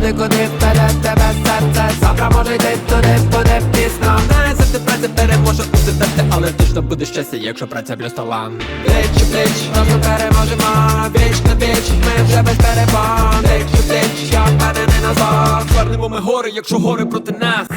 Ти куди вперед тебе серце Завтра може йти туди, буде пізно Не завжди праця переможе у серце Але точно буде щастя, якщо праця плюс талант Бліч, у пліч, разом переможемо. Віч на віч, ми вже без перебон Пліч у пліч, я впевнений назад. Звернемо ми гори, якщо гори проти нас